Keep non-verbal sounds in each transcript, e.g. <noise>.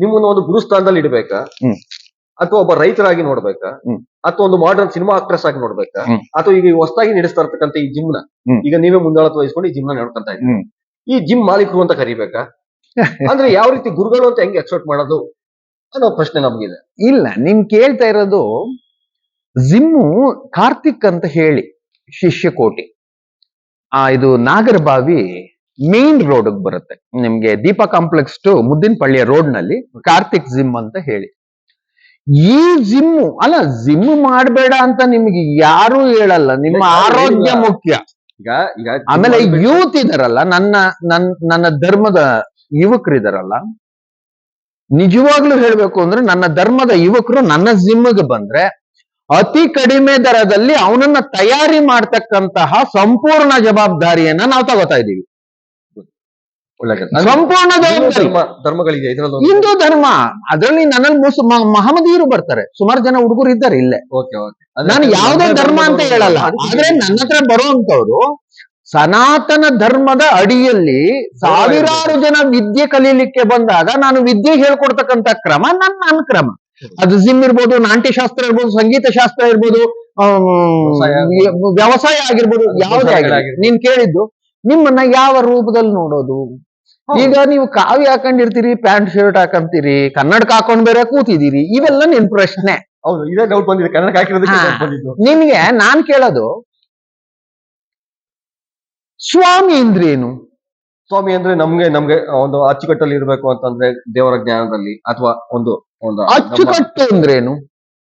ನಿಮ್ಮನ್ನ ಒಂದು ಗುರುಸ್ಥಾನದಲ್ಲಿ ಇಡ್ಬೇಕಾ. ಅಥವಾ ಒಬ್ಬ ರೈತರಾಗಿ ನೋಡ್ಬೇಕಾ? ಅಥವಾ ಒಂದು ಮಾಡರ್ನ್ ಸಿನಿಮಾ ಆಕ್ಟ್ರೆಸ್ ಆಗಿ ನೋಡ್ಬೇಕಾ. ಅಥವಾ ಈಗ ಹೊಸದಾಗಿ ನಡೆಸ್ತಾ ಇರ್ತಕ್ಕಂಥ ಈ ಜಿಮ್ನ ನ? ಈಗ ನೀವೇ ಮುಂದಾಳತ್ವ ವಹಿಸ್ಕೊಂಡು ಈ ಜಿಮ್ನ ನೋಡ್ಕೊಂತ ಇದ್ದೀವಿ ಈ ಜಿಮ್ ಮಾಲೀಕರು ಅಂತ ಕರಿಬೇಕಾ? <laughs> ಅಂದ್ರೆ ಯಾವ ರೀತಿ ಗುರುಗಳು ಅಂತ ಹೆಂಗೆ ಎಕ್ಸೆಪ್ಟ್ ಮಾಡೋದು ಅನ್ನೋ ಪ್ರಶ್ನೆ ನಮ್ಗಿದೆ. ಇಲ್ಲ ನೀನ್ ಕೇಳ್ತಾ ಇರೋದು ಜಿಮ್ ಕಾರ್ತಿಕ್ ಅಂತ ಹೇಳಿ ಶಿಷ್ಯಕೋಟಿ. ಆ ಇದು ನಾಗರಬಾವಿ ಮೇನ್ ರೋಡ್ ಬರುತ್ತೆ. ನಿಮ್ಗೆ ದೀಪ ಕಾಂಪ್ಲೆಕ್ಸ್ ಟು ಮುದ್ದಿನಪಳ್ಳಿಯ ರೋಡ್ನಲ್ಲಿ ಕಾರ್ತಿಕ್ ಜಿಮ್ ಅಂತ ಹೇಳಿ. ಈ ಜಿಮ್ ಅಲ್ಲ ಜಿಮ್ ಮಾಡಬೇಡ ಅಂತ ನಿಮ್ಗೆ ಯಾರು ಹೇಳಲ್ಲ. ನಿಮ್ಮ ಆರೋಗ್ಯ ಮುಖ್ಯ. ಈಗ ಈಗ ಆಮೇಲೆ ಯೂತ್ ಇದಾರಲ್ಲ ನನ್ನ ನನ್ ನನ್ನ ಧರ್ಮದ ಯುವಕರಿದಾರಲ್ಲ ನಿಜವಾಗ್ಲೂ ಹೇಳ್ಬೇಕು ಅಂದ್ರೆ ನನ್ನ ಧರ್ಮದ ಯುವಕರು ನನ್ನ ಜಿಮ್ಗೆ ಬಂದ್ರೆ ಅತಿ ಕಡಿಮೆ ದರದಲ್ಲಿ ಅವನನ್ನ ತಯಾರಿ ಮಾಡ್ತಕ್ಕಂತಹ ಸಂಪೂರ್ಣ ಜವಾಬ್ದಾರಿಯನ್ನ ನಾವು ತಗೋತಾ ಇದೀವಿ ಒಳ್ಳೆ ಕೆಲ್ಸ. ಸಂಪೂರ್ಣ ಹಿಂದೂ ಜವಾಬ್ದಾರಿ ಧರ್ಮ ಧರ್ಮಗಳಿದೆ ಇದರಲ್ಲಿ ಹಿಂದೂ ಧರ್ಮ ಅದರಲ್ಲಿ ನನ್ನಲ್ಲಿ ಮುಸ್ ಮ- ಮಹಮ್ಮದೀಯರು ಬರ್ತಾರೆ. ಸುಮಾರು ಜನ ಹುಡುಗರು ಇದ್ದಾರೆ ಇಲ್ಲೇ. Okay okay. ನಾನು ಯಾವುದೇ ಧರ್ಮ ಅಂತ ಹೇಳಲ್ಲ. ಆದ್ರೆ ನನ್ನ ಹತ್ರ ಬರುವಂತವ್ರು ಸನಾತನ ಧರ್ಮದ ಅಡಿಯಲ್ಲಿ ಸಾವಿರಾರು ಜನ ವಿದ್ಯೆ ಕಲೀಲಿಕ್ಕೆ ಬಂದಾಗ ನಾನು ವಿದ್ಯೆ ಹೇಳ್ಕೊಡ್ತಕ್ಕಂತ ಕ್ರಮ ನನ್ನ ಅನುಕ್ರಮ ಕ್ರಮ. ಅದು ಜಿಮ್ ಇರ್ಬೋದು ನಾಟ್ಯಶಾಸ್ತ್ರ ಇರ್ಬೋದು ಸಂಗೀತ ಶಾಸ್ತ್ರ ಇರ್ಬೋದು ಆಮ್, ವ್ಯವಸಾಯ ಆಗಿರ್ಬೋದು. ಯಾವುದೇ ಆಗಿರ್ಬೋದು. ಆಗಿರ್ಬೋದು. ನೀನ್ ಕೇಳಿದ್ದು ನಿಮ್ಮನ್ನ ಯಾವ ರೂಪದಲ್ಲಿ ನೋಡೋದು? ಈಗ ನೀವು ಕಾವಿ ಹಾಕೊಂಡಿರ್ತೀರಿ ಪ್ಯಾಂಟ್ ಶರ್ಟ್ ಹಾಕೊಂತೀರಿ ಕನ್ನಡಕ ಹಾಕೊಂಡ್ ಬೇರೆ ಕೂತಿದ್ದೀರಿ ಇವೆಲ್ಲ ನಿನ್ ಪ್ರಶ್ನೆ. ಹೌದು ಇದೇ ಡೌಟ್ ಬಂದಿದೆ. ಕನ್ನಡ ಹಾಕಿರೋದಕ್ಕೆ ಹಾ. doubt ಬಂದಿದ್ದು. ನಿನ್ಗೆ ನಾನ್ ಕೇಳೋದು ಸ್ವಾಮಿ ಅಂದ್ರೇನು ಸ್ವಾಮಿ ಅಂದ್ರೆ ನಮ್ಗೆ ನಮ್ಗೆ ಒಂದು ಅಚ್ಚುಕಟ್ಟಲ್ಲಿ ಇರ್ಬೇಕು ಅಂತಂದ್ರೆ ದೇವರ ಜ್ಞಾನದಲ್ಲಿ ಅಥವಾ ಒಂದು ಒಂದು ಅಚ್ಚುಕಟ್ಟು ಅಚ್ಚುಕಟ್ಟು ಅಂದ್ರೇನು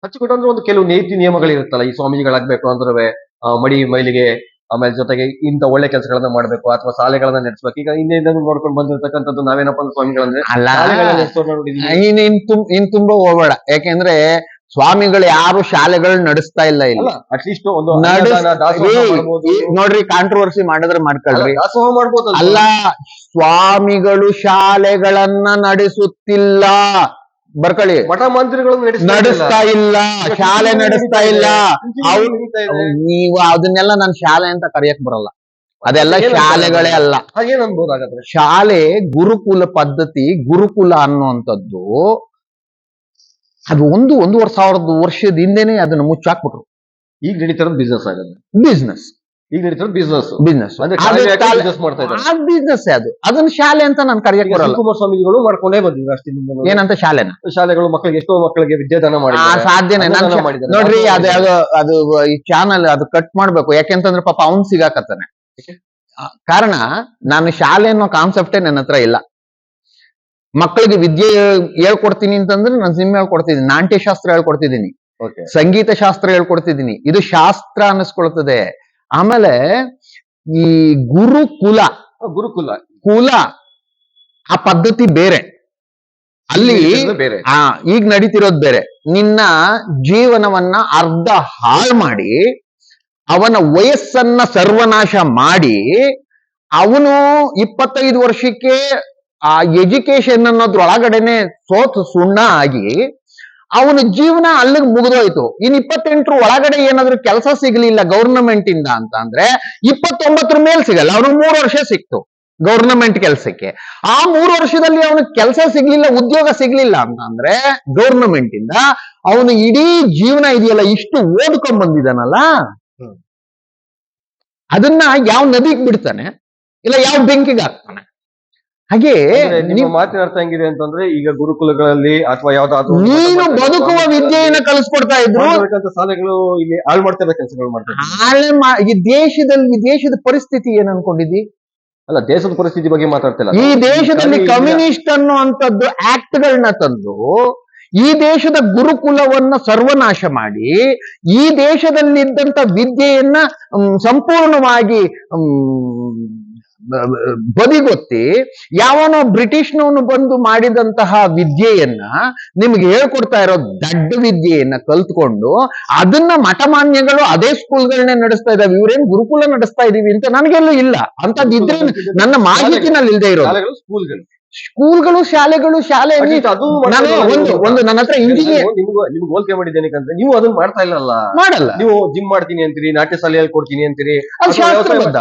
ಅಚ್ಚುಕಟ್ಟು ಅಂದ್ರೆ ಒಂದು ಕೆಲವು ನೀತಿ ನಿಯಮಗಳಿರುತ್ತಲ್ಲ ಈ ಸ್ವಾಮೀಜಿಗಳಾಗ್ಬೇಕು ಅಂದ್ರೆ ಮಡಿ ಮೈಲಿಗೆ ಆಮೇಲೆ ಜೊತೆಗೆ ಇಂಥ ಒಳ್ಳೆ ಕೆಲಸಗಳನ್ನ ಮಾಡಬೇಕು ಅಥವಾ ಶಾಲೆಗಳನ್ನ ನಡೆಸಬೇಕು. ಈಗ ಹಿಂದೆ ನೋಡ್ಕೊಂಡು ಬಂದಿರತಕ್ಕಂಥದ್ದು ನಾವೇನಪ್ಪ ಅಂದ್ರೆ ಸ್ವಾಮಿಗಳಂದ್ರೆ ಇನ್ ಇನ್ ತುಂ ಇನ್ ತುಂಬಾ ಹೋಗ್ಬೇಡ. ಯಾಕೆಂದ್ರೆ ಸ್ವಾಮಿಗಳು ಯಾರು ಶಾಲೆಗಳು ನಡೆಸ್ತಾ ಇಲ್ಲ ಇಲ್ಲ. ಅಟ್ಲೀಸ್ಟ್ ಒಂದು ನೋಡ್ರಿ ಕಾಂಟ್ರವರ್ಸಿ ಮಾಡಿದ್ರೆ ಮಾಡ್ಕೊಳ್ರಿ. ದಾಸೋಹ ಮಾಡ್ಬೋದು ಅಲ್ಲ ಸ್ವಾಮಿಗಳು ಶಾಲೆಗಳನ್ನ ನಡೆಸುತ್ತಿಲ್ಲ. ಬರ್ಕೊಳ್ಳಿ. ಮಠ ಮಂತ್ರಿಗಳು ನಡೆಸ್ತಾ ಇಲ್ಲ ಶಾಲೆ ನಡೆಸ್ತಾ ಇಲ್ಲ. ನೀವು ಅದನ್ನೆಲ್ಲ ನಾನು ಶಾಲೆ ಅಂತ ಕರೆಯಕ್ ಬರಲ್ಲ. ಅದೆಲ್ಲ ಶಾಲೆಗಳೇ ಅಲ್ಲ. ಹಾಗೆ ಅನ್ಬೋದು ಹಾಗಾದ್ರೆ. ಶಾಲೆ ಗುರುಕುಲ ಪದ್ಧತಿ ಗುರುಕುಲ ಅನ್ನುವಂಥದ್ದು ಅದು ಒಂದು ಒಂದೂವರೆ ಸಾವಿರದ ವರ್ಷದ ಹಿಂದೆನೆ ಅದನ್ನ ಮುಚ್ಚಾಕ್ಬಿಟ್ರು. ಈಗ ನಡೀತಾರ ಬಿಸ್ನೆಸ್ ಆಗುತ್ತೆ ಬಿಸ್ನೆಸ್ ಈಗ ನಡೀತಿರೋದು ಬಿಸ್ನೆಸ್ ಬಿಸ್ನೆಸ್ ಮಾಡ್ತಾ ಇದ್ದಾರೆ. ಆ ಬಿಸ್ನೆಸ್ ಅದು. ಅದನ್ನ ಶಾಲೆ ಅಂತ ನಾನು ಕರೆಯಕ್ ಬರಲ್ಲ. ಶಿವಕುಮಾರ ಸ್ವಾಮಿಗಳು ಮಾಡ್ಕೊಂಡೇ ಬಂದಿದ್ರು ಅಷ್ಟೇ ನಿಮ್ಮ ಏನಂತ ಶಾಲೆನ? ಶಾಲೆಗಳು ಮಕ್ಕಳಿಗೆ ಎಷ್ಟೋ ಮಕ್ಕಳಿಗೆ ವಿದ್ಯಾದಾನ ಮಾಡಿ ಸಾಧ್ಯನೇ. ನೋಡ್ರಿ ಅದು ಯಾವ್ದೋ ಅದು ಈ ಚಾನಲ್ ಅದು ಕಟ್ ಮಾಡ್ಬೇಕು. ಯಾಕೆಂತಂದ್ರೆ ಪಾಪ ಅವ್ನ್ ಸಿಗಾಕತ್ತಾನೆ? ಕಾರಣ ನಾನು ಶಾಲೆ ಅನ್ನೋ ಕಾನ್ಸೆಪ್ಟೇ ನನ್ನ ಹತ್ರ ಇಲ್ಲ. ಮಕ್ಕಳಿಗೆ ವಿದ್ಯೆ ಹೇಳ್- ಹೇಳ್ಕೊಡ್ತೀನಿ ಅಂತಂದ್ರೆ ನಾನು ಸಿನಿಮಾ ಹೇಳ್ಕೊಡ್ತಿದ್ದೀನಿ. ನಾಟ್ಯಶಾಸ್ತ್ರ ಹೇಳ್ಕೊಡ್ತಿದ್ದೀನಿ. Okay. ಸಂಗೀತ ಶಾಸ್ತ್ರ ಹೇಳ್ಕೊಡ್ತಿದ್ದೀನಿ. ಇದು ಶಾಸ್ತ್ರ ಅನ್ನಿಸ್ಕೊಳ್ತದೆ. ಆಮೇಲೆ ಈ ಗುರುಕುಲ ಗುರುಕುಲ. ಕುಲ ಆ ಪದ್ಧತಿ ಬೇರೆ. ಅಲ್ಲಿ ಬೇರೆ. ಹಾ ಈಗ ನಡೀತಿರೋದ್ ಬೇರೆ. ನಿನ್ನ ಜೀವನವನ್ನ ಅರ್ಧ ಹಾಳು ಮಾಡಿ ಅವನ ವಯಸ್ಸನ್ನ ಸರ್ವನಾಶ ಮಾಡಿ ಅವನು ಇಪ್ಪತ್ತೈದು ವರ್ಷಕ್ಕೆ ಆ ಎಜುಕೇಶನ್ ಅನ್ನೋದ್ರೊಳಗಡೆನೆ ಸೋತ್ ಸುಣ್ಣ ಆಗಿ ಅವನ ಜೀವನ ಅಲ್ಲಿಗೆ ಮುಗಿದೋಯ್ತು. ಇನ್ ಇಪ್ಪತ್ತೆಂಟರ ಒಳಗಡೆ ಏನಾದ್ರೂ ಕೆಲಸ ಸಿಗ್ಲಿಲ್ಲ ಗೌರ್ನಮೆಂಟ್ ಇಂದ ಅಂತ ಅಂದ್ರೆ ಇಪ್ಪತ್ತೊಂಬತ್ತರ ಮೇಲೆ ಸಿಗಲ್ಲ ಅವ್ರಿಗೆ ಮೂರು ವರ್ಷ ಸಿಕ್ತು ಗೌರ್ನಮೆಂಟ್ ಕೆಲಸಕ್ಕೆ. ಆ ಮೂರು ವರ್ಷದಲ್ಲಿ ಅವನ ಕೆಲಸ ಸಿಗ್ಲಿಲ್ಲ ಉದ್ಯೋಗ ಸಿಗ್ಲಿಲ್ಲ ಅಂತ ಅಂದ್ರೆ ಗೌರ್ನಮೆಂಟ್ ಇಂದ ಅವನು ಇಡೀ ಜೀವನ ಇದೆಯಲ್ಲ ಇಷ್ಟು ಓದ್ಕೊಂಡ್ ಬಂದಿದ್ದಾನಲ್ಲ? ಅದನ್ನ ಯಾವ ನದಿಗೆ ಬಿಡ್ತಾನೆ ಇಲ್ಲ ಯಾವ ಬೆಂಕಿಗೆ ಹಾಕ್ತಾನೆ? ಹಾಗೆ ನಿಮ್ಮ ನೀವು- ಮಾತಿನ ಅರ್ಥ ಹೆಂಗಿದೆ ಅಂತಂದ್ರೆ ಈಗ ಗುರುಕುಲಗಳಲ್ಲಿ ಅಥವಾ ಯಾವ್ದಾದ್ರು ನೀನು ಬದುಕುವ ವಿದ್ಯೆಯನ್ನ ಕಲಿಸ್ಕೊಡ್ತಾ ಇದ್ರು. ಶಾಲೆಗಳು ಇಲ್ಲಿ ಹಾಳು ಮಾಡ್ತಾ ಇರೋ ಕೆಲಸಗಳು ಮಾಡ್ತಾರೆ. ಹಾಳೆ ಈ ದೇಶದಲ್ಲಿ ದೇಶದ ಪರಿಸ್ಥಿತಿ ಏನ್ ಅನ್ಕೊಂಡಿದ್ದಿ? ಅಲ್ಲ ದೇಶದ ಪರಿಸ್ಥಿತಿ ಬಗ್ಗೆ ಮಾತಾಡ್ತಿಲ್ಲ. ಈ ದೇಶದಲ್ಲಿ ಕಮ್ಯುನಿಸ್ಟ್ ಅನ್ನುವಂಥದ್ದು ಆಕ್ಟ್ ಗಳನ್ನ ತಂದು ಈ ದೇಶದ ಗುರುಕುಲವನ್ನ ಸರ್ವನಾಶ ಮಾಡಿ ಈ ದೇಶದಲ್ಲಿದ್ದಂತ ವಿದ್ಯೆಯನ್ನ ಸಂಪೂರ್ಣವಾಗಿ ಬದಿಗೊತ್ತಿ ಯಾವನೋ ಬ್ರಿಟಿಷ್ನವನು ಬಂದು ಮಾಡಿದಂತಹ ವಿದ್ಯೆಯನ್ನ ನಿಮ್ಗೆ ಹೇಳ್ಕೊಡ್ತಾ ಇರೋ ದಡ್ಡ ವಿದ್ಯೆಯನ್ನ ಕಲ್ತ್ಕೊಂಡು ಅದನ್ನ ಮಠಮಾನ್ಯಗಳು ಅದೇ ಸ್ಕೂಲ್ಗಳನ್ನೇ ನಡೆಸ್ತಾ ಇದ್ದಾವೆ ಇವ್ರೇನ್ ಗುರುಕುಲ ನಡೆಸ್ತಾ ಇದೀವಿ ಅಂತ ನನಗೆಲ್ಲೂ ಇಲ್ಲ. ಅಂತದಿದ್ರೆ ನನ್ನ ಮಾಹಿತಿನಲ್ಲಿ ಇಲ್ದೇ ಇರೋದು. ಸ್ಕೂಲ್ಗಳು. ಸ್ಕೂಲ್ಗಳು ಶಾಲೆಗಳು ಶಾಲೆ ಅದು ನಾನು ಒಂದು ಒಂದು ನನ್ನ ಹತ್ರ ಇಂಜಿನಿಯರ್ ನಿಮ್ಗೂ ನಿಮ್ಗೆ ಹೋಲಿಕೆ ಮಾಡಿದ್ದೇನೆ ಅಂದ್ರೆ ನೀವು ಅದನ್ನ ಮಾಡ್ತಾ ಇಲ್ಲಲ್ಲ. ಮಾಡಲ್ಲ. ನೀವು ಜಿಮ್ ಮಾಡ್ತೀನಿ ಅಂತೀರಿ ನಾಟ್ಯ ಶಾಲೆಯಲ್ಲಿ ಕೊಡ್ತೀನಿ ಅಂತೀರಿ.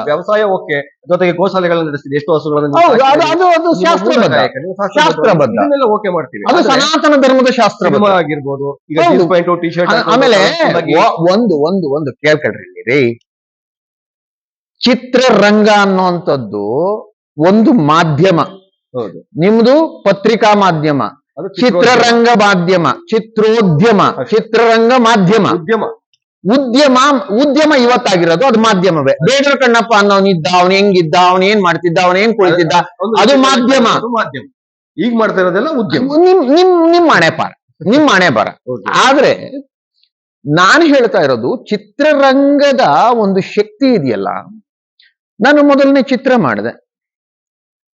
ವ್ಯವಸಾಯ ಓಕೆ. ಜೊತೆಗೆ ಗೋಶಾಲೆಗಳನ್ನ ನಡೆಸ್ತೀರಿ ಎಷ್ಟು ಹಸುಗಳನ್ನು ಶಾಸ್ತ್ರಬದ್ಧ. ಓಕೆ ಮಾಡ್ತೀವಿ ಅದು ಸನಾತನ ಧರ್ಮದ ಶಾಸ್ತ್ರ ಆಗಿರ್ಬೋದು ಈಗ ಪಾಯಿಂಟ್ ಟಿ ಶರ್ಟ್ ಆಮೇಲೆ ಒಂದು ಒಂದು ಒಂದು ಕೇಳ್ಕೊಳ್ರಿ. ರೀ ಚಿತ್ರರಂಗ ಅನ್ನುವಂಥದ್ದು ಒಂದು ಮಾಧ್ಯಮ. ನಿಮ್ದು ಪತ್ರಿಕಾ ಮಾಧ್ಯಮ ಚಿತ್ರರಂಗ ಮಾಧ್ಯಮ ಚಿತ್ರೋದ್ಯಮ ಚಿತ್ರರಂಗ ಮಾಧ್ಯಮ. ಉದ್ಯಮ. ಉದ್ಯಮ ಉದ್ಯಮ ಇವತ್ತಾಗಿರೋದು ಅದು ಮಾಧ್ಯಮವೇ. ಬೇಡರ ಕಣ್ಣಪ್ಪ ಅನ್ನೋನಿದ್ದ ಅವನ್ ಹೆಂಗಿದ್ದ ಅವನ್ ಏನ್ ಮಾಡ್ತಿದ್ದ ಅವನ್ ಏನ್ ಕುಳಿತಿದ್ದ ಅದು ಮಾಧ್ಯಮ. ಅದು ಮಾಧ್ಯಮ. ಈಗ ಮಾಡ್ತಾ ಇರೋದೆಲ್ಲ ಉದ್ಯಮ. ನಿಮ್ ನಿಮ್ ನಿಮ್ ಹಣೆ ಪಾರ ನಿಮ್ ಹಣೆ ಪಾರ ಆದ್ರೆ ನಾನು ಹೇಳ್ತಾ ಇರೋದು ಚಿತ್ರರಂಗದ ಒಂದು ಶಕ್ತಿ ಇದೆಯಲ್ಲ ನಾನು ಮೊದಲನೇ ಚಿತ್ರ ಮಾಡಿದೆ.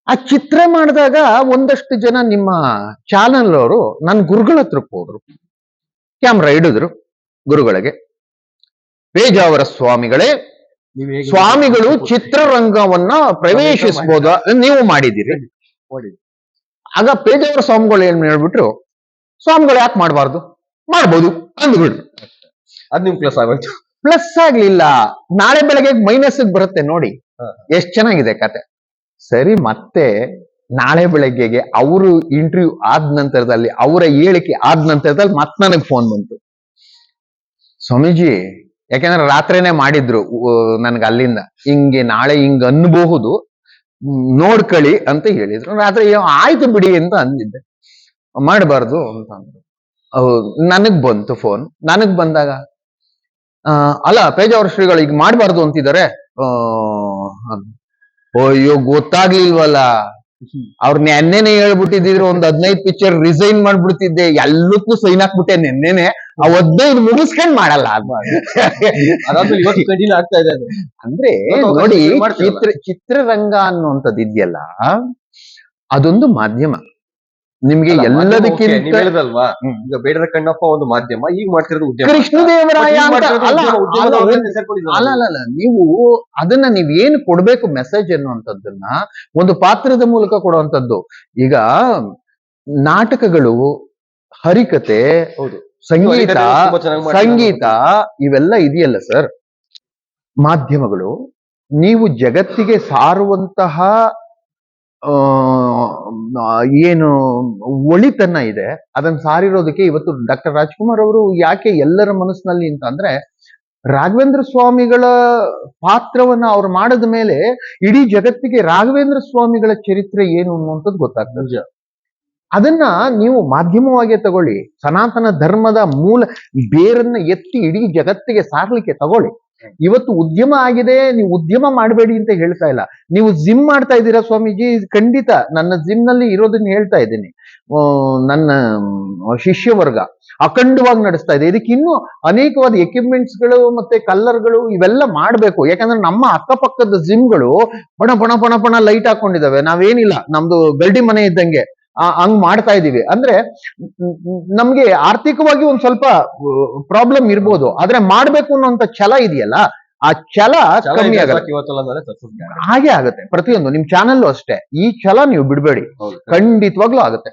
ಆ ಚಿತ್ರ ಮಾಡಿದಾಗ ಒಂದಷ್ಟು ಜನ ನಿಮ್ಮ ಚಾನಲ್ ಅವರು ನನ್ನ ಗುರುಗಳ ಹತ್ರಕ್ಕೆ ಹೋದ್ರು. ಕ್ಯಾಮ್ರಾ ಹಿಡಿದ್ರು ಗುರುಗಳಿಗೆ. ಪೇಜಾವರ ಸ್ವಾಮಿಗಳೇ ಸ್ವಾಮಿಗಳು ಚಿತ್ರರಂಗವನ್ನ ಪ್ರವೇಶಿಸಬಹುದ ನೀವು ಮಾಡಿದ್ದೀರಿ. ಆಗ ಪೇಜಾವರ ಸ್ವಾಮಿಗಳು ಏನ್ ಹೇಳ್ಬಿಟ್ರು ಸ್ವಾಮಿಗಳು ಯಾಕೆ ಮಾಡಬಾರ್ದು? ಮಾಡ್ಬೋದು ಅಂದ್ಬಿಟ್ರು. ಅದ್ ನಿಮ್ ಪ್ಲಸ್ ಆಗೋಯ್ತು. ಪ್ಲಸ್ ಆಗ್ಲಿಲ್ಲ. ನಾಳೆ ಬೆಳಗ್ಗೆ ಮೈನಸ್ ಬರುತ್ತೆ ನೋಡಿ. ಎಷ್ಟ್ ಚೆನ್ನಾಗಿದೆ ಕತೆ. ಸರಿ ಮತ್ತೆ ನಾಳೆ ಬೆಳಗ್ಗೆಗೆ ಅವರು ಇಂಟರ್ವ್ಯೂ ಆದ ನಂತರದಲ್ಲಿ ಅವರ ಹೇಳಿಕೆ ಆದ ನಂತರದಲ್ಲಿ ಮತ್ತೆ ನನಗೆ ಫೋನ್ ಬಂತು. ಸ್ವಾಮೀಜಿ ಯಾಕೆಂದ್ರೆ ರಾತ್ರಿನೇ ಮಾಡಿದ್ರು ನನ್ಗೆ ಅಲ್ಲಿಂದ. ಹಿಂಗೆ ನಾಳೆ ಹಿಂಗ್ ಅನ್ಬಹುದು ನೋಡ್ಕಳಿ ಅಂತ ಹೇಳಿದ್ರು. ರಾತ್ರಿ "ಏ, ಆಯ್ತು ಬಿಡಿ ಅಂತ ಅಂದಿದ್ದೆ. ಮಾಡಬಾರ್ದು ಅಂತ ಅಂದ್ರು. ನನಗ್ ಬಂತು ಫೋನ್ ನನಗ್ ಬಂದಾಗ ಅಲ್ಲ ಪೇಜಾವರ ಶ್ರೀಗಳು ಈಗ ಮಾಡಬಾರ್ದು ಅಂತಿದ್ದಾರೆ. ಅಯ್ಯೋ ಗೊತ್ತಾಗ್ಲಿಲ್ವಲ್ಲ? ಅವ್ರ ನೆನ್ನೆನೆ ಹೇಳ್ಬಿಟ್ಟಿದ್ರು ಒಂದ್ ಹದಿನೈದು ಪಿಕ್ಚರ್ ರಿಸೈನ್ ಮಾಡ್ಬಿಡ್ತಿದ್ದೆ ಎಲ್ಲಕ್ಕೂ ಸೈನ್ ಹಾಕ್ಬಿಟ್ಟೆ ನೆನ್ನೆನೆ. ಆ ಹದಿನೈದು ಮುಗಿಸ್ಕೊಂಡ್ ಮಾಡಲ್ಲ ಆಗ್ತಾ ಇದೆ ಅಂದ್ರೆ ನೋಡಿ ಚಿತ್ರ ಚಿತ್ರರಂಗ ಅನ್ನುವಂಥದ್ದು ಇದೆಯಲ್ಲ ಅದೊಂದು ಮಾಧ್ಯಮ. ನಿಮ್ಗೆ ಎಲ್ಲದಕ್ಕಿಂತ ಹೇಳಿದಲ್ವಾ. ಈಗ ಬೇಡರ ಕಣ್ಣಪ್ಪ ಒಂದು ಮಾಧ್ಯಮ ಈಗ ಮಾಡ್ತಿರೋದು ಉದ್ಯಮ ಕೃಷ್ಣದೇವರಾಯ ಅಲ್ಲ ಅಲ್ಲ, ನೀವು ಅದನ್ನ ನೀವ್ ಏನ್ ಕೊಡ್ಬೇಕು ಮೆಸೇಜ್ ಅನ್ನುವಂಥದ್ದನ್ನ ಒಂದು ಪಾತ್ರದ ಮೂಲಕ ಕೊಡುವಂಥದ್ದು ಈಗ ನಾಟಕಗಳು ಹರಿಕತೆ ಸಂಗೀತ. ಸಂಗೀತ ಇವೆಲ್ಲ ಇದೆಯಲ್ಲ ಸರ್ ಮಾಧ್ಯಮಗಳು ನೀವು ಜಗತ್ತಿಗೆ ಸಾರುವಂತಹ ಏನು ಒಳಿತನ್ನ ಇದೆ ಅದನ್ನ ಸಾರಿರೋದಕ್ಕೆ ಇವತ್ತು ಡಾಕ್ಟರ್ ರಾಜ್ಕುಮಾರ್ ಅವರು ಯಾಕೆ ಎಲ್ಲರ ಮನಸ್ಸಿನಲ್ಲಿ ಅಂತ ಅಂದ್ರೆ ರಾಘವೇಂದ್ರ ಸ್ವಾಮಿಗಳ ಪಾತ್ರವನ್ನ ಅವ್ರು ಮಾಡಿದ ಮೇಲೆ ಇಡೀ ಜಗತ್ತಿಗೆ ರಾಘವೇಂದ್ರ ಸ್ವಾಮಿಗಳ ಚರಿತ್ರೆ ಏನು ಅನ್ನುವಂಥದ್ದು ಗೊತ್ತಾಗ್ತದೆ ನಿಜ. ಅದನ್ನ ನೀವು ಮಾಧ್ಯಮವಾಗಿ ತಗೊಳ್ಳಿ ಸನಾತನ ಧರ್ಮದ ಮೂಲ ಬೇರನ್ನ ಎತ್ತಿ ಇಡೀ ಜಗತ್ತಿಗೆ ಸಾರ್ಲಿಕ್ಕೆ ತಗೊಳ್ಳಿ ಇವತ್ತು ಉದ್ಯಮ ಆಗಿದೆ, ನೀವು ಉದ್ಯಮ ಮಾಡಬೇಡಿ ಅಂತ ಹೇಳ್ತಾ ಇಲ್ಲ. ನೀವು ಜಿಮ್ ಮಾಡ್ತಾ ಇದ್ದೀರಾ ಸ್ವಾಮೀಜಿ? ಖಂಡಿತ. ನನ್ನ ಜಿಮ್ನಲ್ಲಿ ಇರೋದನ್ನ ಹೇಳ್ತಾ ಇದ್ದೀನಿ. ನನ್ನ ಶಿಷ್ಯ ವರ್ಗ ಅಖಂಡವಾಗಿ ನಡೆಸ್ತಾ ಇದೆ. ಇದಕ್ಕೆ ಇನ್ನೂ ಅನೇಕವಾದ ಎಕ್ವಿಪ್ಮೆಂಟ್ಸ್ಗಳು ಮತ್ತೆ ಕಲ್ಲರ್ಗಳು ಇವೆಲ್ಲ ಮಾಡಬೇಕು. ಯಾಕಂದ್ರೆ ನಮ್ಮ ಅಕ್ಕಪಕ್ಕದ ಜಿಮ್ಗಳು ಬಣ ಬಣ ಬಣ ಬಣ ಲೈಟ್ ಹಾಕೊಂಡಿದ್ದಾವೆ. ನಾವೇನಿಲ್ಲ. ನಮ್ದು ಗಲ್ಡಿ ಮನೆ ಇದ್ದಂಗೆ. ಹಂಗ್ ಮಾಡ್ತಾ ಇದ್ದೀವಿ. ಅಂದ್ರೆ ನಮ್ಗೆ ಆರ್ಥಿಕವಾಗಿ ಒಂದ್ ಸ್ವಲ್ಪ ಪ್ರಾಬ್ಲಮ್ ಇರ್ಬೋದು. ಆದ್ರೆ ಮಾಡ್ಬೇಕು ಅನ್ನೋಂತ ಛಲ ಇದೆಯಲ್ಲ ಆ ಛಲ ಕಮ್ಮಿ ಆಗಲ್ಲ. ಹಾಗೆ ಆಗುತ್ತೆ. ಪ್ರತಿಯೊಂದು ನಿಮ್ ಚಾನಲ್ ಅಷ್ಟೇ. ಈ ಛಲ ನೀವು ಬಿಡ್ಬೇಡಿ. ಖಂಡಿತವಾಗ್ಲೂ ಆಗುತ್ತೆ.